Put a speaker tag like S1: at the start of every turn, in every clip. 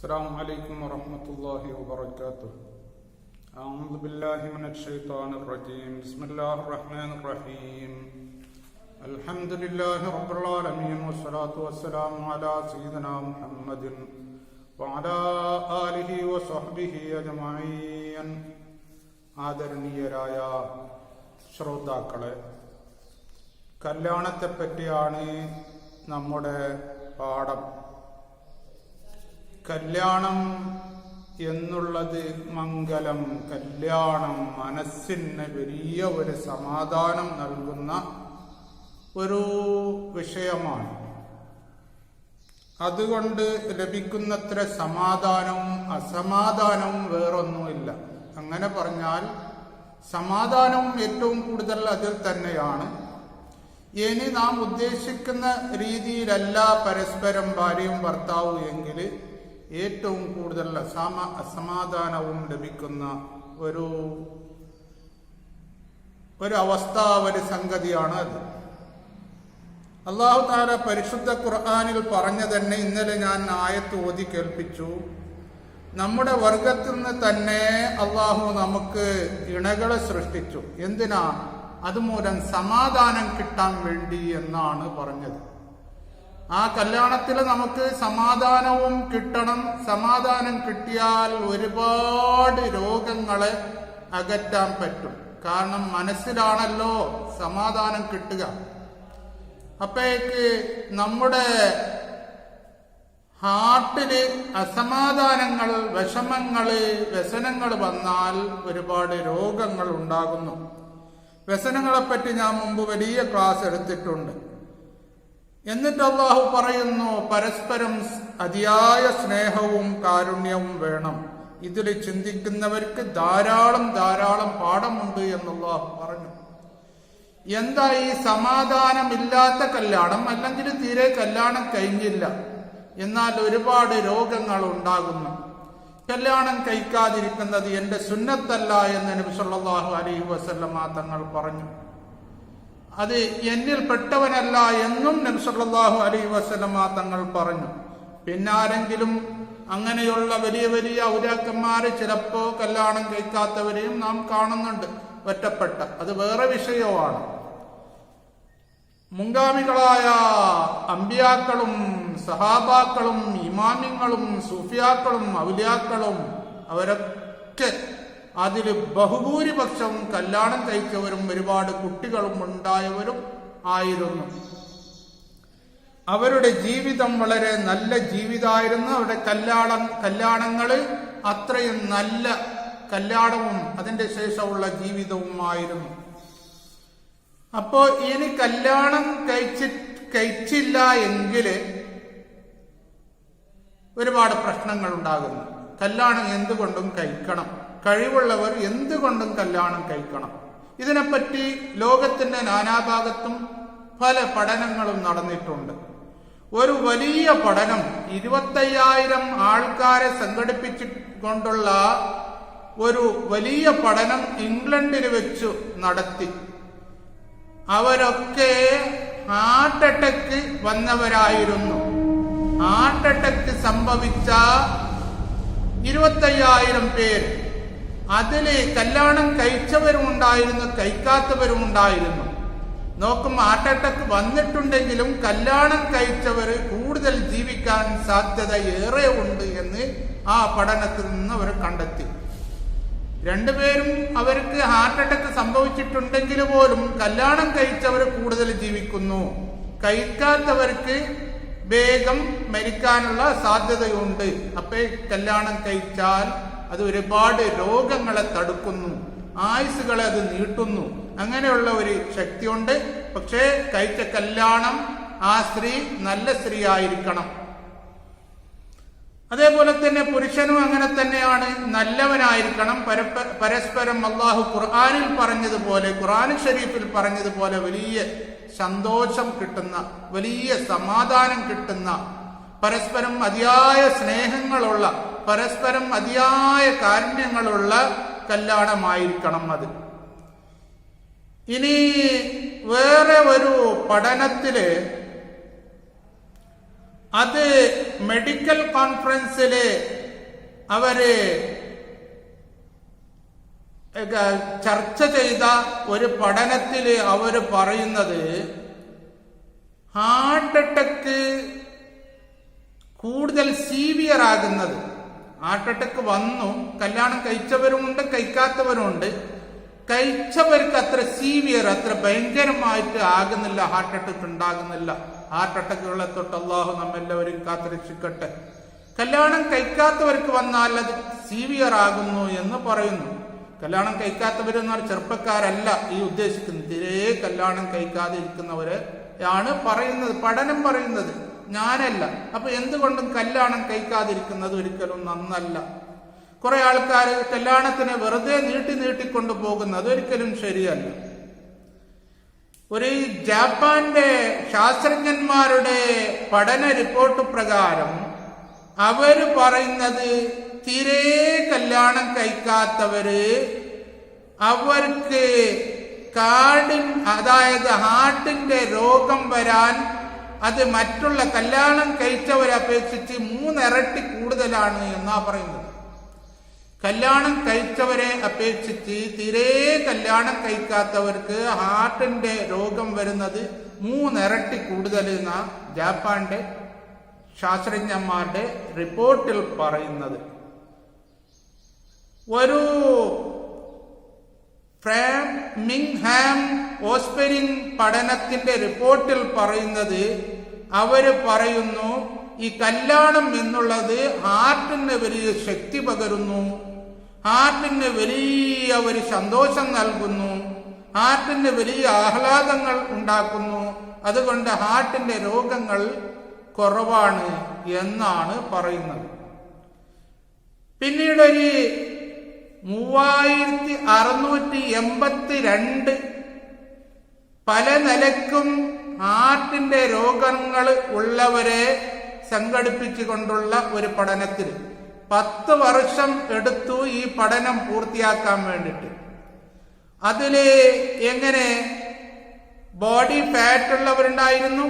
S1: السلام عليكم ورحمة الله وبركاته أعوذ بالله من الشيطان الرجيم بسم الله الرحمن الرحيم الحمد لله رب العالمين والصلاة والسلام على سيدنا محمد وعلى آله وصحبه أجمعين ആദരണീയരായ ശ്രോതാക്കളെ കല്യാണത്തെപ്പറ്റിയാണ് നമ്മുടെ പാഠം കല്യാണം എന്നുള്ളത് മംഗലം. കല്യാണം മനസ്സിന് വലിയ ഒരു സമാധാനം നൽകുന്ന ഒരു വിഷയമാണ്. അതുകൊണ്ട് ലഭിക്കുന്നത്ര സമാധാനവും അസമാധാനവും വേറൊന്നുമില്ല. അങ്ങനെ പറഞ്ഞാൽ സമാധാനവും ഏറ്റവും കൂടുതൽ അതിൽ തന്നെയാണ്. ഇനി നാം ഉദ്ദേശിക്കുന്ന രീതിയിലല്ല പരസ്പരം ഭാര്യയും ഭർത്താവും എങ്കിൽ ഏറ്റവും കൂടുതൽ സമ അസമാധാനവും ലഭിക്കുന്ന ഒരു ഒരവസ്ഥ ഒരു സംഗതിയാണ് അത്. അള്ളാഹു താര പരിശുദ്ധ ഖുർആാനിൽ പറഞ്ഞു തന്നെ ഇന്നലെ ഞാൻ ആയത്ത് ഓതി കേൾപ്പിച്ചു. നമ്മുടെ വർഗത്തിൽ നിന്ന് തന്നെ അള്ളാഹു നമുക്ക് ഇണകളെ സൃഷ്ടിച്ചു. എന്തിനാ? അതുമൂലം സമാധാനം കിട്ടാൻ വേണ്ടി എന്നാണ് പറഞ്ഞത്. ആ കല്യാണത്തിൽ നമുക്ക് സമാധാനവും കിട്ടണം. സമാധാനം കിട്ടിയാൽ ഒരുപാട് രോഗങ്ങളെ അകറ്റാൻ പറ്റും. കാരണം മനസ്സിലാണല്ലോ സമാധാനം കിട്ടുക. അപ്പോഴേക്ക് നമ്മുടെ ഹാർട്ടിൽ അസമാധാനങ്ങൾ വിഷമങ്ങൾ വ്യസനങ്ങൾ വന്നാൽ ഒരുപാട് രോഗങ്ങൾ ഉണ്ടാകുന്നു. വ്യസനങ്ങളെപ്പറ്റി ഞാൻ മുമ്പ് വലിയ ക്ലാസ് എടുത്തിട്ടുണ്ട്. എന്നിട്ട് അള്ളാഹു പറയുന്നു പരസ്പരം അതിയായ സ്നേഹവും കാരുണ്യവും വേണം. ഇതിൽ ചിന്തിക്കുന്നവർക്ക് ധാരാളം ധാരാളം പാഠമുണ്ട് എന്നുള്ളാഹു പറഞ്ഞു. എന്താ ഈ സമാധാനമില്ലാത്ത കല്യാണം? അല്ലെങ്കിൽ തീരെ കല്യാണം കഴിഞ്ഞില്ല. എന്നാൽ ഒരുപാട് രോഗങ്ങൾ ഉണ്ടാകുന്നു. കല്യാണം കഴിക്കാതിരിക്കുന്നത് എന്റെ സുന്നത്തല്ല എന്ന് നബി സല്ലല്ലാഹു അലൈഹി വസല്ലമ തങ്ങൾ പറഞ്ഞു. അത് എന്നിൽ പെട്ടവനല്ല എന്നും നബി അലൈ അലൈഹി വസല്ലമ തങ്ങൾ പറഞ്ഞു. പിന്നാരെങ്കിലും അങ്ങനെയുള്ള വലിയ വലിയ ഔരാക്കന്മാര് ചിലപ്പോ കല്യാണം കഴിക്കാത്തവരെയും നാം കാണുന്നുണ്ട് ഒറ്റപ്പെട്ട. അത് വേറെ വിഷയമാണ് മുൻഗാമികളായ അമ്പിയാക്കളും സഹാബാക്കളും ഇമാമിങ്ങളും സൂഫിയാക്കളും ഔലിയാക്കളും അവരൊക്കെ അതിൽ ബഹുഭൂരിപക്ഷം കല്യാണം കഴിച്ചവരും ഒരുപാട് കുട്ടികളും ഉണ്ടായവരും ആയിരുന്നു. അവരുടെ ജീവിതം വളരെ നല്ല ജീവിതമായിരുന്നു. അവരുടെ കല്യാണം കല്യാണങ്ങൾ അത്രയും നല്ല കല്യാണവും അതിന്റെ ശേഷമുള്ള ജീവിതവുമായിരുന്നു. അപ്പോ ഇനി കല്യാണം കഴിച്ചി കഴിച്ചില്ല എങ്കിൽ ഒരുപാട് പ്രശ്നങ്ങൾ ഉണ്ടാകുന്നു കല്യാണം എന്തുകൊണ്ടും കഴിക്കണം. കഴിവുള്ളവർ എന്തുകൊണ്ടും കല്യാണം കഴിക്കണം. ഇതിനെപ്പറ്റി ലോകത്തിന്റെ നാനാഭാഗത്തും പല പഠനങ്ങളും നടന്നിട്ടുണ്ട്. ഒരു വലിയ പഠനം ഇരുപത്തയ്യായിരം ആൾക്കാരെ സംഘടിപ്പിച്ചുകൊണ്ടുള്ള ഒരു വലിയ പഠനം ഇംഗ്ലണ്ടിൽ വെച്ചു നടത്തി. അവരൊക്കെ ഹാർട്ട് അറ്റാക്ക് വന്നവരായിരുന്നു. ഹാർട്ട് അറ്റാക്ക് സംഭവിച്ച ഇരുപത്തയ്യായിരം പേര് അതിൽ കല്യാണം കഴിച്ചവരും ഉണ്ടായിരുന്നു നോക്കും ഹാർട്ട് വന്നിട്ടുണ്ടെങ്കിലും കല്യാണം കഴിച്ചവർ കൂടുതൽ ജീവിക്കാൻ സാധ്യത ഏറെ ഉണ്ട് എന്ന് ആ പഠനത്തിൽ നിന്ന് അവർ കണ്ടെത്തി. രണ്ടുപേരും അവർക്ക് ഹാർട്ട് അറ്റാക്ക് സംഭവിച്ചിട്ടുണ്ടെങ്കിൽ പോലും കല്യാണം കഴിച്ചവർ കൂടുതൽ ജീവിക്കുന്നു. കഴിക്കാത്തവർക്ക് വേഗം മരിക്കാനുള്ള സാധ്യതയുണ്ട്. അപ്പൊ കല്യാണം കഴിച്ചാൽ അത് ഒരുപാട് രോഗങ്ങളെ തടുക്കുന്നു. ആയുസുകളെ അത് നീട്ടുന്നു. അങ്ങനെയുള്ള ഒരു ശക്തിയുണ്ട്. പക്ഷേ കഴിച്ച കല്യാണം ആ സ്ത്രീ നല്ല സ്ത്രീ ആയിരിക്കണം അതേപോലെ തന്നെ പുരുഷനും അങ്ങനെ തന്നെയാണ്. നല്ലവനായിരിക്കണം. പരസ്പരം അള്ളാഹു ഖുർആാനിൽ പറഞ്ഞതുപോലെ ഖുർആൻ ഷരീഫിൽ പറഞ്ഞതുപോലെ വലിയ സന്തോഷം കിട്ടുന്ന വലിയ സമാധാനം കിട്ടുന്ന പരസ്പരം അതിയായ സ്നേഹങ്ങളുള്ള പരസ്പരം അതിയായ കാരുണ്യങ്ങളുള്ള കല്യാണമായിരിക്കണം അത്. ഇനി വേറെ ഒരു പഠനത്തിൽ അത് മെഡിക്കൽ കോൺഫറൻസിൽ അവർ ചർച്ച ചെയ്ത ഒരു പഠനത്തിൽ അവർ പറയുന്നത് ഹാർട്ട് അറ്റാക്ക് കൂടുതൽ സീവിയർ ആകുന്നത് ഹാർട്ട് അറ്റാക്ക് വന്നു. കല്യാണം കഴിച്ചവരുമുണ്ട് കഴിക്കാത്തവരുമുണ്ട്. കഴിച്ചവർക്ക് അത്ര സീവിയർ അത്ര ഭയങ്കരമായിട്ട് ആകുന്നില്ല ഹാർട്ട് അറ്റാക്ക് ഉണ്ടാകുന്നില്ല. ഹാർട്ട് അറ്റാക്കുകളെ തൊട്ട് അള്ളാഹു നമ്മെല്ലാവരും കാത്തുരക്ഷിക്കട്ടെ. കല്യാണം കഴിക്കാത്തവർക്ക് വന്നാൽ അത് സീവിയർ ആകുന്നു എന്ന് പറയുന്നു. കല്യാണം കഴിക്കാത്തവരെന്ന് പറഞ്ഞാൽ ചെറുപ്പക്കാരല്ല ഈ ഉദ്ദേശിക്കുന്നത്. തീരെ കല്യാണം കഴിക്കാതെ ആണ് പറയുന്നത് പഠനം പറയുന്നത്. ഞാനല്ല. അപ്പൊ എന്തുകൊണ്ടും കല്യാണം കഴിക്കാതിരിക്കുന്നത് ഒരിക്കലും നന്നല്ല. കുറെ ആൾക്കാർ കല്യാണത്തിനെ വെറുതെ നീട്ടി നീട്ടിക്കൊണ്ടു പോകുന്നത് ഒരിക്കലും ശരിയല്ല. ഒരു ജാപ്പാന്റെ ശാസ്ത്രജ്ഞന്മാരുടെ പഠന റിപ്പോർട്ട് പ്രകാരം അവർ പറയുന്നത് തീരെ കല്യാണം കഴിക്കാത്തവര് അവർക്ക് കാർഡിൻ അതായത് ഹാർട്ടിന്റെ രോഗം വരാൻ അത് മറ്റുള്ള കല്യാണം കഴിച്ചവരെ അപേക്ഷിച്ച് മൂന്നിരട്ടി കൂടുതലാണ് എന്നാ പറയുന്നത്. കല്യാണം കഴിച്ചവരെ അപേക്ഷിച്ച് തീരെ കല്യാണം കഴിക്കാത്തവർക്ക് ഹാർട്ടിന്റെ രോഗം വരുന്നത് മൂന്നിരട്ടി കൂടുതൽ എന്ന ജാപ്പാന്റെ ശാസ്ത്രജ്ഞന്മാരുടെ റിപ്പോർട്ടിൽ പറയുന്നത്. ഒരു ഫ്രാമിംഗ്ഹാം ഓസ്പെരിൻ പഠനത്തിന്റെ റിപ്പോർട്ടിൽ പറയുന്നത് അവർ പറയുന്നു ഈ കല്യാണം എന്നുള്ളത് ഹാർട്ടിന് വലിയ ശക്തി പകരുന്നു. ഹാർട്ടിന് വലിയ ഒരു സന്തോഷം നൽകുന്നു. ഹാർട്ടിന് വലിയ ആഹ്ലാദങ്ങൾ ഉണ്ടാക്കുന്നു. അതുകൊണ്ട് ഹാർട്ടിന്റെ രോഗങ്ങൾ കുറവാണ് എന്നാണ് പറയുന്നത്. പിന്നീട് ഒരു മൂവായിരത്തി അറുന്നൂറ്റി എൺപത്തി രണ്ട് പല നിലക്കും ഹാർട്ടിന്റെ രോഗങ്ങൾ ഉള്ളവരെ സംഘടിപ്പിച്ചുകൊണ്ടുള്ള ഒരു പഠനത്തിൽ പത്ത് വർഷം എടുത്തു ഈ പഠനം പൂർത്തിയാക്കാൻ വേണ്ടിയിട്ട്. അതിൽ എങ്ങനെ ബോഡി ഫാറ്റ് ഉള്ളവരുണ്ടായിരുന്നു?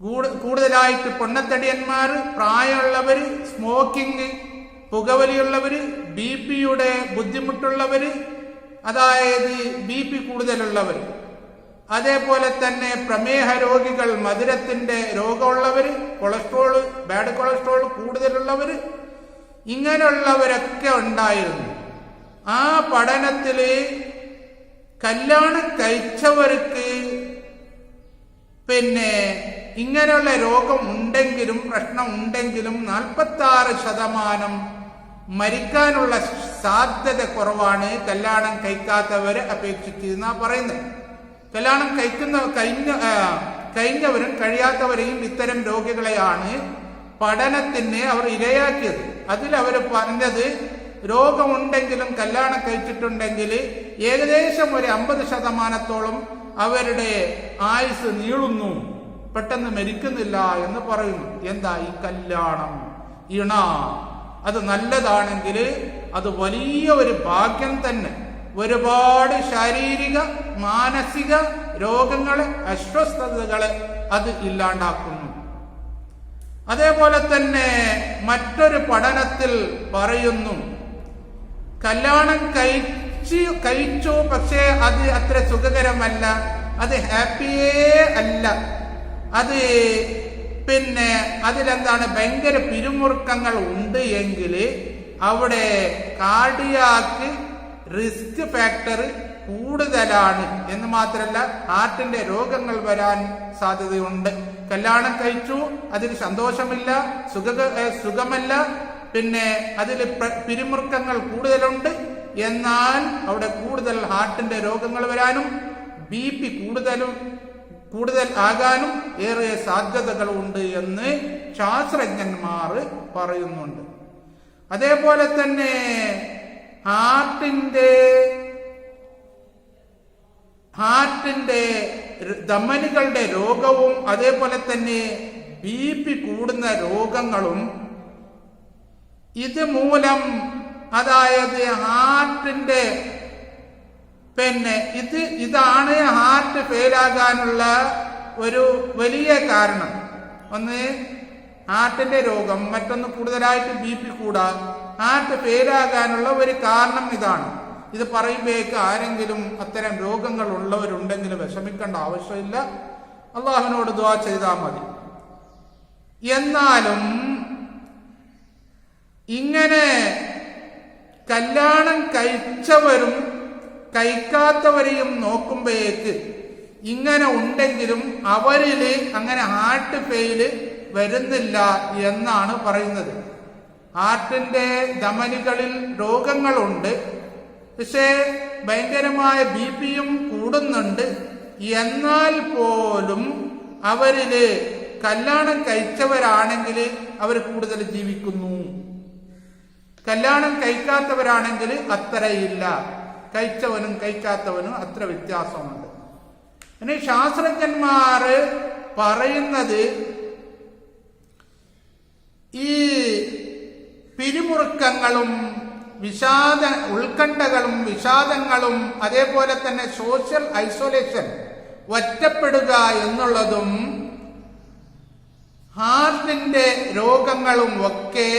S1: കൂട്- കൂടുതലായിട്ട് പൊണ്ണത്തടിയന്മാർ പ്രായമുള്ളവർ സ്മോക്കിംഗ് പുകവലിയുള്ളവര് ബി പിയുടെ ബുദ്ധിമുട്ടുള്ളവര് അതായത് ബി പി കൂടുതലുള്ളവര്. അതേപോലെ തന്നെ പ്രമേഹ രോഗികൾ മധുരത്തിന്റെ രോഗമുള്ളവര് കൊളസ്ട്രോൾ ബാഡ് കൊളസ്ട്രോൾ കൂടുതലുള്ളവര് ഇങ്ങനെയുള്ളവരൊക്കെ ഉണ്ടായിരുന്നു. ആ പഠനത്തിൽ കല്യാണം കഴിച്ചവർക്ക് പിന്നെ ഇങ്ങനെയുള്ള രോഗം ഉണ്ടെങ്കിലും പ്രശ്നം ഉണ്ടെങ്കിലും നാൽപ്പത്തി ശതമാനം മരിക്കാനുള്ള സാധ്യത കുറവാണ്. കല്യാണം കഴിക്കാത്തവരെ അപേക്ഷിച്ച് എന്നാ പറയുന്നത്. കല്യാണം കഴിക്കുന്ന കഴിഞ്ഞ കഴിഞ്ഞവരും കഴിയാത്തവരെയും ഇത്തരം രോഗികളെയാണ് പഠനത്തിന് അവർ ഇരയാക്കിയത്. അതിൽ അവർ പറഞ്ഞത് രോഗമുണ്ടെങ്കിലും കല്യാണം കഴിച്ചിട്ടുണ്ടെങ്കിൽ ഏകദേശം ഒരു അമ്പത് ശതമാനത്തോളം അവരുടെ ആയുസ് നീളുന്നു. പെട്ടെന്ന് മരിക്കുന്നില്ല എന്ന് പറയുന്നു. എന്താ ഈ കല്യാണം? ഇണ അത് നല്ലതാണെങ്കിൽ അത് വലിയ ഒരു ഭാഗ്യം തന്നെ. ഒരുപാട് ശാരീരിക മാനസിക രോഗങ്ങളെ അസ്വസ്ഥതകളെ അത് ഇല്ലാണ്ടാക്കുന്നു. അതേപോലെ തന്നെ മറ്റൊരു പഠനത്തിൽ പറയുന്നു കല്യാണം കഴിച്ചു കഴിച്ചു പക്ഷേ അത് അത്ര സുഖകരമല്ല. അത് ഹാപ്പിയേ അല്ല. അത് പിന്നെ അതിലെന്താണ്? ഭയങ്കര പിരിമുറുക്കങ്ങൾ ഉണ്ട് എങ്കിൽ അവിടെ കാർഡിയാക്ക് റിസ്ക് ഫാക്ടർ കൂടുതലാണ്. എന്ന് മാത്രമല്ല ഹാർട്ടിന്റെ രോഗങ്ങൾ വരാൻ സാധ്യതയുണ്ട്. കല്യാണം കഴിച്ചു അതിൽ സന്തോഷമില്ല സുഖ സുഖമല്ല പിന്നെ അതിൽ പിരിമുറുക്കങ്ങൾ കൂടുതലുണ്ട്. എന്നാൽ അവിടെ കൂടുതൽ ഹാർട്ടിന്റെ രോഗങ്ങൾ വരാനും ബി പി കൂടുതലും കൂടുതൽ ആകാനും ഏറെ സാധ്യതകളുണ്ട് എന്ന് ശാസ്ത്രജ്ഞന്മാർ പറയുന്നുണ്ട്. അതേപോലെ തന്നെ ഹാർട്ടിന്റെ ഹാർട്ടിന്റെ ധമനികളുടെ രോഗവും അതേപോലെ തന്നെ ബി പി കൂടുന്ന രോഗങ്ങളും ഇത് മൂലം അതായത് ഹാർട്ടിന്റെ പിന്നെ ഇത് ഇതാണ് ഹാർട്ട് ഫെയിലാകാനുള്ള ഒരു വലിയ കാരണം. ഒന്ന് ഹാർട്ടിന്റെ രോഗം മറ്റൊന്ന് കൂടുതലായിട്ട് ബി പി കൂടാ. ഹാർട്ട് ഫെയിലാകാനുള്ള ഒരു കാരണം ഇതാണ്. ഇത് പറയുമ്പോഴേക്ക് ആരെങ്കിലും അത്തരം രോഗങ്ങൾ ഉള്ളവരുണ്ടെങ്കിൽ വിഷമിക്കേണ്ട ആവശ്യമില്ല. അള്ളാഹുവിനോട് ദുവാ ചെയ്താൽ മതി. എന്നാലും ഇങ്ങനെ കല്യാണം കഴിച്ചവരും കഴിക്കാത്തവരെയും നോക്കുമ്പോഴേക്ക് ഇങ്ങനെ ഉണ്ടെങ്കിലും അവരിൽ അങ്ങനെ ഹാർട്ട് ഫെയിൽ വരുന്നില്ല എന്നാണ് പറയുന്നത്. ഹാർട്ടിന്റെ ധമനികളിൽ രോഗങ്ങളുണ്ട്. പക്ഷേ ഭയങ്കരമായ ബി പിയും കൂടുന്നുണ്ട്. എന്നാൽ പോലും അവരിൽ കല്യാണം കഴിച്ചവരാണെങ്കിൽ അവർ കൂടുതൽ ജീവിക്കുന്നു. കല്യാണം കഴിക്കാത്തവരാണെങ്കിൽ അത്രയില്ല. കഴിച്ചവനും കഴിക്കാത്തവനും അത്ര വ്യത്യാസമുണ്ട്. ഇനി ശാസ്ത്രജ്ഞന്മാർ പറയുന്നത് ഈ പിരിമുറുക്കങ്ങളും വിഷാദ ഉത്കണ്ഠകളും വിഷാദങ്ങളും അതേപോലെ തന്നെ സോഷ്യൽ ഐസൊലേഷൻ ഒറ്റപ്പെടുക എന്നുള്ളതും ഹാർട്ടിന്റെ രോഗങ്ങളും ഒക്കെ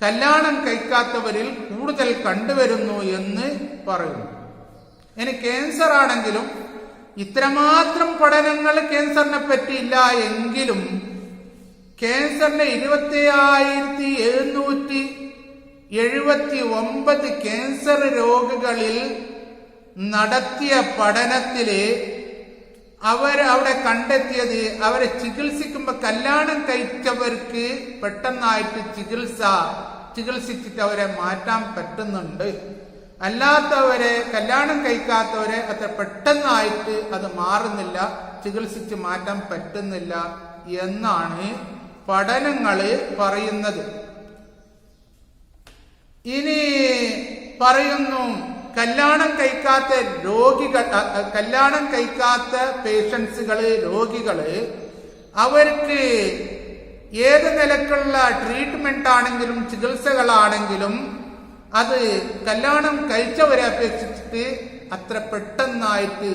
S1: കല്യാണം കഴിക്കാത്തവരിൽ കൂടുതൽ കണ്ടുവരുന്നു എന്ന് പറയുന്നു. ഇനി ക്യാൻസർ ആണെങ്കിലും ഇത്രമാത്രം പഠനങ്ങൾ ക്യാൻസറിനെ പറ്റിയില്ല എങ്കിലും ക്യാൻസറിന്റെ ഇരുപത്തി ആയിരത്തി എഴുന്നൂറ്റി എഴുപത്തി ഒമ്പത് ക്യാൻസർ രോഗികളിൽ നടത്തിയ പഠനത്തിൽ അവർ അവിടെ കണ്ടെത്തിയത് അവരെ ചികിത്സിക്കുമ്പോൾ കല്യാണം കഴിച്ചവർക്ക് പെട്ടെന്നായിട്ട് ചികിത്സ ചികിത്സിച്ചിട്ട് അവരെ മാറ്റാൻ പറ്റുന്നുണ്ട്. അല്ലാത്തവരെ കല്യാണം കഴിക്കാത്തവരെ അത്ര പെട്ടെന്നായിട്ട് അത് മാറുന്നില്ല ചികിത്സിച്ച് മാറ്റാൻ പറ്റുന്നില്ല എന്നാണ് പഠനങ്ങൾ പറയുന്നത്. ഇനി പറയുന്നു കല്യാണം കഴിക്കാത്ത രോഗികൾ കല്യാണം കഴിക്കാത്ത പേഷ്യൻസുകൾ രോഗികൾ അവർക്ക് ഏത് നിലക്കുള്ള ട്രീറ്റ്മെന്റ് ആണെങ്കിലും ചികിത്സകളാണെങ്കിലും അത് കല്യാണം കഴിച്ചവരെ അപേക്ഷിച്ചിട്ട് അത്ര പെട്ടെന്നായിട്ട്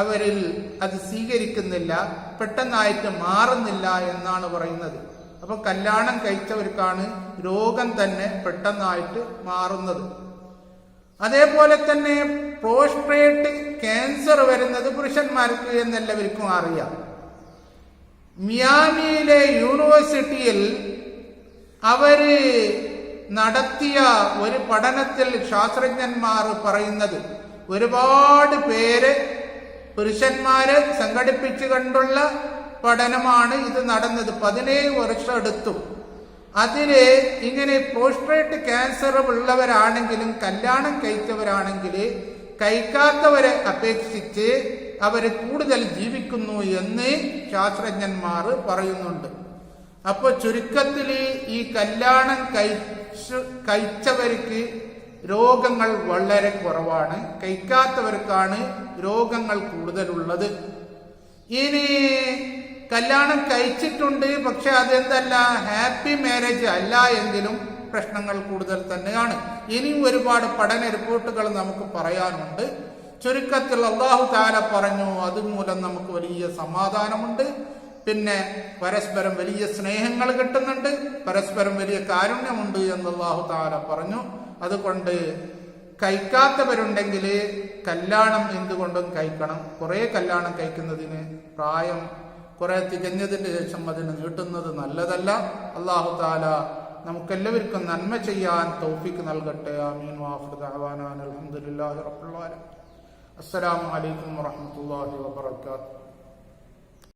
S1: അവരിൽ അത് സ്വീകരിക്കുന്നില്ല പെട്ടെന്നായിട്ട് മാറുന്നില്ല എന്നാണ് പറയുന്നത്. അപ്പൊ കല്യാണം കഴിച്ചവർക്കാണ് രോഗം തന്നെ പെട്ടെന്നായിട്ട് മാറുന്നത്. അതേപോലെ തന്നെ പ്രോസ്ട്രേറ്റ് ക്യാൻസർ വരുന്നത് പുരുഷന്മാർക്ക് എന്നെല്ലാവർക്കും അറിയാം. മിയാമിയിലെ യൂണിവേഴ്സിറ്റിയിൽ അവർ നടത്തിയ ഒരു പഠനത്തിൽ ശാസ്ത്രജ്ഞന്മാർ പറയുന്നത് ഒരുപാട് പേര് പുരുഷന്മാരെ സംഘടിപ്പിച്ചു കണ്ടുള്ള പഠനമാണ് ഇത് നടന്നത്. പതിനേഴ് വർഷം എടുത്തു. അതിൽ ഇങ്ങനെ പ്രോസ്ട്രേറ്റ് ക്യാൻസർ ഉള്ളവരാണെങ്കിലും കല്യാണം കഴിച്ചവരാണെങ്കിൽ കഴിക്കാത്തവരെ അപേക്ഷിച്ച് അവർ കൂടുതൽ ജീവിക്കുന്നു എന്ന് ശാസ്ത്രജ്ഞന്മാർ പറയുന്നുണ്ട്. അപ്പൊ ചുരുക്കത്തിൽ ഈ കല്യാണം കഴിച്ചു കഴിച്ചവർക്ക് രോഗങ്ങൾ വളരെ കുറവാണ്. കഴിക്കാത്തവർക്കാണ് രോഗങ്ങൾ കൂടുതലുള്ളത്. ഇനി കല്യാണം കഴിച്ചിട്ടുണ്ട് പക്ഷെ അതെന്തല്ല ഹാപ്പി മാരേജ് അല്ല എങ്കിലും പ്രശ്നങ്ങൾ കൂടുതൽ തന്നെയാണ്. ഇനിയും ഒരുപാട് പഠന റിപ്പോർട്ടുകൾ നമുക്ക് പറയാനുണ്ട്. ചുരുക്കത്തിൽ അള്ളാഹു താല പറഞ്ഞു അതുമൂലം നമുക്ക് വലിയ സമാധാനമുണ്ട്. പിന്നെ പരസ്പരം വലിയ സ്നേഹങ്ങൾ കിട്ടുന്നുണ്ട് പരസ്പരം വലിയ കാരുണ്യമുണ്ട് എന്ന് അള്ളാഹു താല പറഞ്ഞു. അതുകൊണ്ട് കഴിക്കാത്തവരുണ്ടെങ്കിൽ കല്യാണം എന്തുകൊണ്ടും കഴിക്കണം. കുറെ കല്യാണം കഴിക്കുന്നതിന് പ്രായം കുറെ തികഞ്ഞതിന് ശേഷം അതിന് നീട്ടുന്നത് നല്ലതല്ല. അള്ളാഹു താല നമുക്കെല്ലാവർക്കും നന്മ ചെയ്യാൻ തൗഫിക്ക് നൽകട്ടെ. ആമീൻ. വാഫിദ് അലഹമുല്ലാ അൽഹംദുലില്ലാഹി റബ്ബിൽ ആലമീൻ. അസ്സലാമു അലൈക്കും വറഹ്മത്തുള്ളാഹി വബറകാതുഹു.